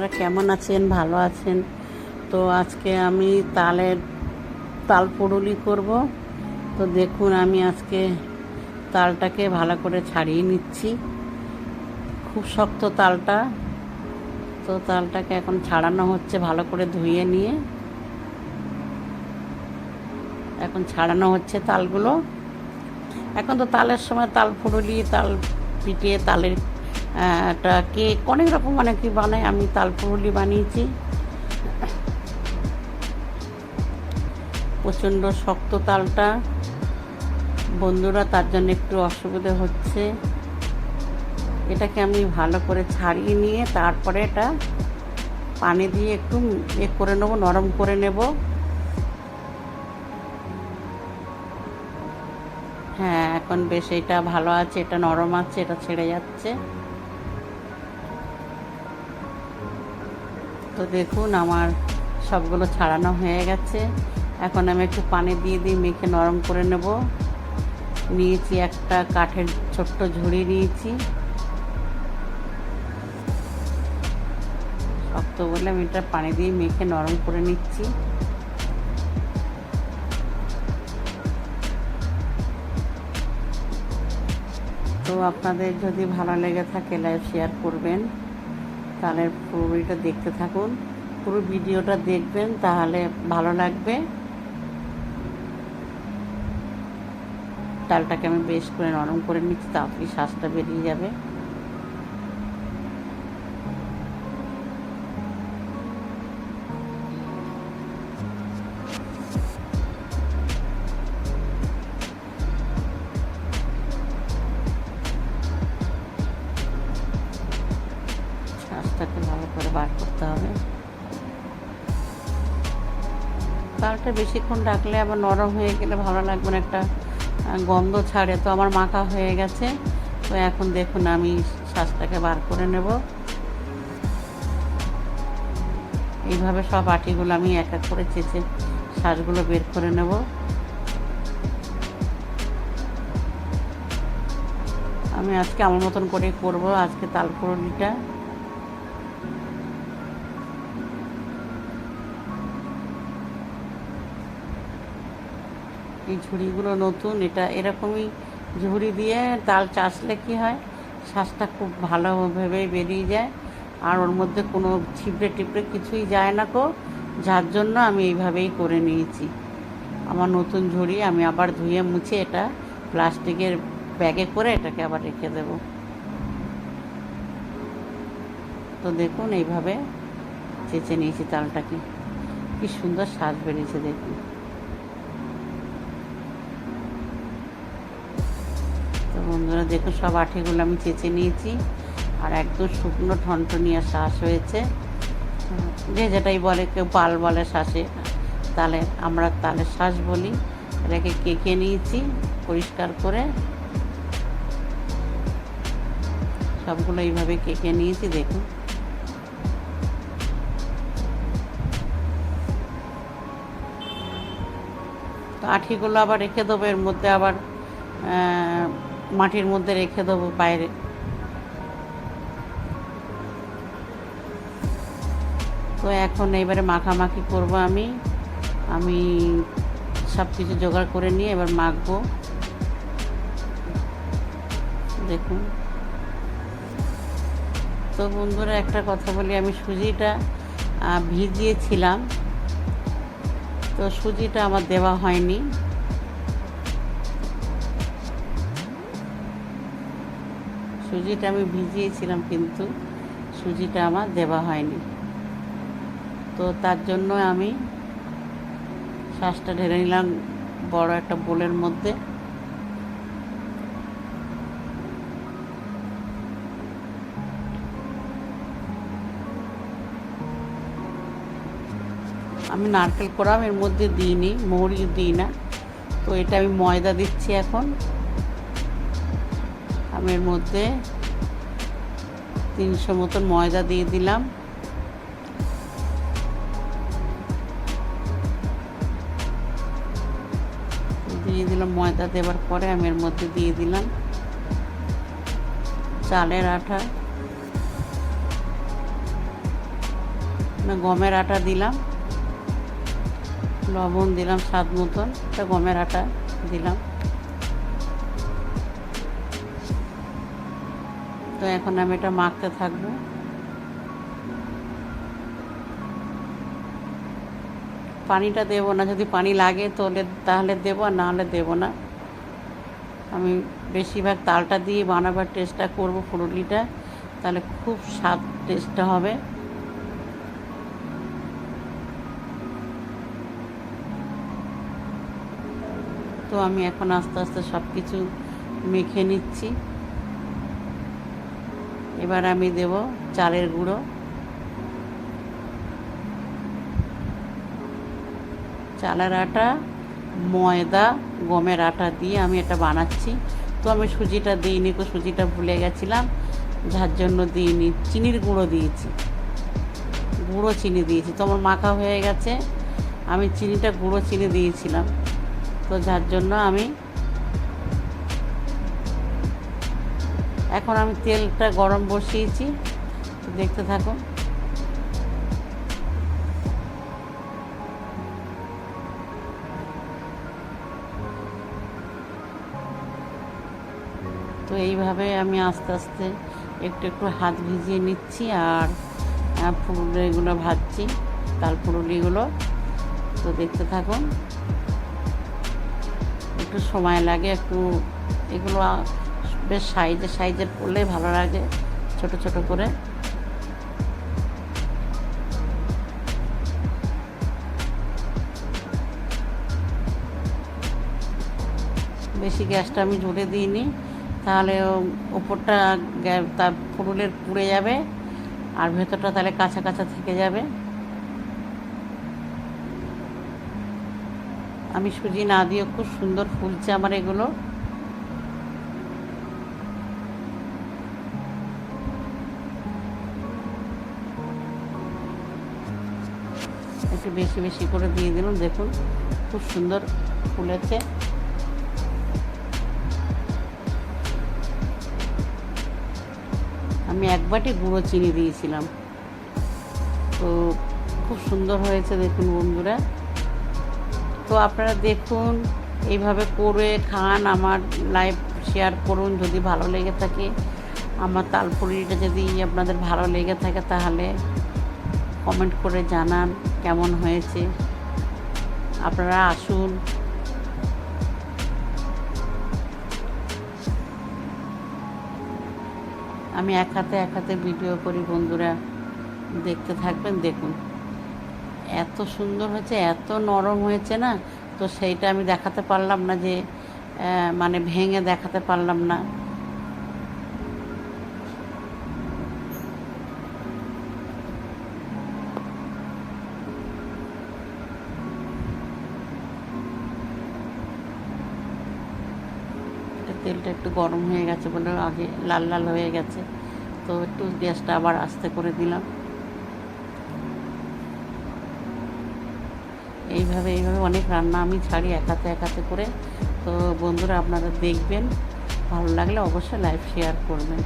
আপনারা কেমন আছেন? ভালো আছেন? তো আজকে আমি তালের, তাল পুরুলি করব। তো দেখুন, আমি আজকে তালটাকে ভালো করে ছাড়িয়ে নিচ্ছি। খুব শক্ত তালটা। তো তালটাকে এখন ছাড়ানো হচ্ছে ভালো করে ধুয়ে নিয়ে। এখন ছাড়ানো হচ্ছে তালগুলো। এখন তো তালের সময় তাল ফুরুলি তাল পিটিয়ে তালের একটা কেক অনেক রকম অনেক কি বানায় আমি তাল ফুরুলি বানিয়েছি। প্রচণ্ড শক্ত তালটা। বন্ধুরা, তার জন্য একটু অসুবিধা হচ্ছে। এটাকে আমি ভালো করে ছাড়িয়ে নিয়ে তারপরে এটা পানি দিয়ে একটু এ করে নেব, নরম করে নেব। হ্যাঁ এখন বেশ এটা ভালো আছে, এটা নরম আছে, এটা ছেড়ে যাচ্ছে। তো দেখুন আমার সবগুলো ছাড়ানো হয়ে গেছে। এখন আমি একটু পানি দিয়ে দিয়ে মেখে নরম করে নেব। নিয়েছি একটা কাঠের ছোট্ট ঝুড়ি নিয়েছি। শক্ত বলে আমি এটা পানি দিয়ে মেখে নরম করে নিচ্ছি। তো আপনাদের যদি ভালো লেগে থাকে লাইভ শেয়ার করবেন। তাহলে পুরোটা দেখতে থাকুন। পুরো ভিডিওটা দেখবেন, তাহলে ভালো লাগবে। ডালটাকে আমি বেশ করে নরম করে নিচ্ছি তাড়াতাড়ি শ্বাসটা বেরিয়ে যাবে। শ্বাসটাকে ভালো করে বার করতে হবে। তালটা বেশিক্ষণ ডাকলে আবার নরম হয়ে গেলে ভালো লাগবে না, একটা গন্ধ ছাড়ে। তো আমার মাখা হয়ে গেছে। তো এখন দেখুন আমি শ্বাসটাকে বার করে নেব। এইভাবে সব আটিগুলো আমি এক এক করে চেঁচে শ্বাসগুলো বের করে নেব। আমি আজকে আমার মতন করে করব, আজকে তাল এই ঝুড়িগুলো নতুন, এটা এরকমই ঝুড়ি দিয়ে তাল চাষলে কি হয়? শ্বাসটা খুব ভালোভাবে বেরিয়ে যায়। আর ওর মধ্যে কোনো ছিপড়ে টিপড়ে কিছুই যায় না কো যার জন্য আমি এইভাবেই করে নিয়েছি। আমার নতুন ঝুড়ি আমি আবার ধুয়ে মুছে এটা প্লাস্টিকের ব্যাগে করে এটাকে আবার রেখে দেব। তো দেখুন এইভাবে চেঁচে নিয়েছি তালটাকে কি সুন্দর শ্বাস বেরিয়েছে দেখুন তো বন্ধুরা দেখুন সব আঠিগুলো আমি চেঁচে নিয়েছি। আর একদম শুকনো ঠনঠনিয়া শ্বাস হয়েছে। যে যেটাই বলে, কেউ পাল বলে শ্বাসে তালে আমরা তালের শ্বাস বলি। এটাকে কেকে নিয়েছি পরিষ্কার করে। সবগুলো এইভাবে কেকে নিয়েছি, দেখুন। তো আঠিগুলো আবার রেখে দেবো, এর মধ্যে আবার মাটির মধ্যে রেখে দেবো বাইরে। তো এখন এবারে মাখামাখি করব আমি। আমি সব কিছু জোগাড় করে নিয়ে এবার মাখবো। দেখুন। তো বন্ধুরা, একটা কথা বলি, আমি সুজিটা ভিজিয়েছিলাম। তো সুজিটা আমার দেওয়া হয়নি। সুজিটা আমি ভিজিয়েছিলাম কিন্তু সুজিটা আমার দেওয়া হয়নি। তো তার জন্য আমি শ্বাসটা ঢেলে নিলাম বড় একটা বোলের মধ্যে। আমি নারকেল কোড়াম এর মধ্যে দিইনি, মৌরি দিই না। তো এটা আমি ময়দা দিচ্ছি এখন। আমি এর মধ্যে তিনশো মতন ময়দা দিয়ে দিলাম। দিয়ে দিলাম ময়দা দেওয়ার পরে আমের মধ্যে দিয়ে দিলাম চালের না গমের আটা দিলাম। লবণ দিলাম স্বাদ মতন। গমের আটা দিলাম। তো এখন আমি এটা মাখতে থাকব। পানিটা দেবো না, যদি পানি লাগে তাহলে তাহলে দেবো, আর না হলে দেবো না। আমি বেশিরভাগ তালটা দিয়ে বানাবার টেস্টটা করব ফুরুলিটা, তাহলে খুব স্বাদ, টেস্টটা হবে। তো আমি এখন আস্তে আস্তে সব কিছু মেখে নিচ্ছি। এবার আমি দেব চালের গুঁড়ো। চালের আটা, ময়দা, গমের আটা দিয়ে আমি এটা বানাচ্ছি। তো আমি সুজিটা দিইনি তো সুজিটা ভুলে গেছিলাম, যার জন্য দিইনি। চিনির গুঁড়ো দিয়েছি। গুঁড়ো চিনি দিয়েছি। তো আমার মাখা হয়ে গেছে। আমি চিনিটা গুঁড়ো চিনি দিয়েছিলাম। তো যার জন্য আমি এখন আমি তেলটা গরম বসিয়েছি। দেখতে থাকুন। তো এইভাবে আমি আস্তে আস্তে একটু একটু হাত ভিজিয়ে নিচ্ছি আর ফুলগুলো ভাজছি তাল ফুলুলিগুলো তো দেখতে থাকুন। একটু সময় লাগে, একটু এগুলো বেশ সাইজে সাইজের করলেই ভালো লাগে, ছোট ছোট করে। বেশি গ্যাসটা আমি জুড়ে দিইনি, তাহলে ওপরটা তার ফুরুলের পুড়ে যাবে, আর ভেতরটা তাহলে কাঁচা কাঁচা থেকে যাবে। আমি সুজি না দিয়ে খুব সুন্দর ফুলছে আমার এগুলো। একটু বেশি বেশি করে দিয়ে দিলাম। দেখুন, খুব সুন্দর ফুলেছে। আমি এক বাটি গুঁড়ো চিনি দিয়েছিলাম। তো খুব সুন্দর হয়েছে দেখুন বন্ধুরা। তো আপনারা দেখুন, এইভাবে করে খান, আমার লাইভ শেয়ার করুন যদি ভালো লেগে থাকে। আমার তালপুরিটা যদি আপনাদের ভালো লেগে থাকে তাহলে কমেন্ট করে জানান। কেমন হয়েছে? আপনারা আসুন। আমি এক হাতে এক হাতে ভিডিও করি, বন্ধুরা। দেখতে থাকবেন, দেখুন। এত সুন্দর হয়েছে, এত নরম হয়েছে না? তো সেইটা আমি দেখাতে পারলাম না যে মানে ভেঙে দেখাতে পারলাম না। তেলটা একটু গরম হয়ে গেছে বলে আগে লাল লাল হয়ে গেছে। তো একটু গ্যাসটা আবার আস্তে করে দিলাম। এইভাবে এইভাবে অনেক রান্না আমি ছাড়ি একাতে একাতে করে। তো বন্ধুরা আপনারা দেখবেন, ভালো লাগলে অবশ্যই লাইভ শেয়ার করবেন।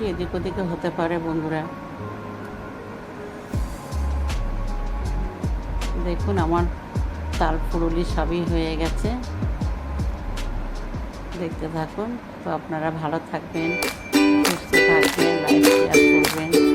একটু এদিক ওদিকে হতে পারে, বন্ধুরা। দেখুন, আমার তাল ফুরুলি সবই হয়ে গেছে। দেখতে থাকুন। তো আপনারা ভালো থাকবেন, সুস্থ থাকবেন, লাইক শেয়ার করবেন।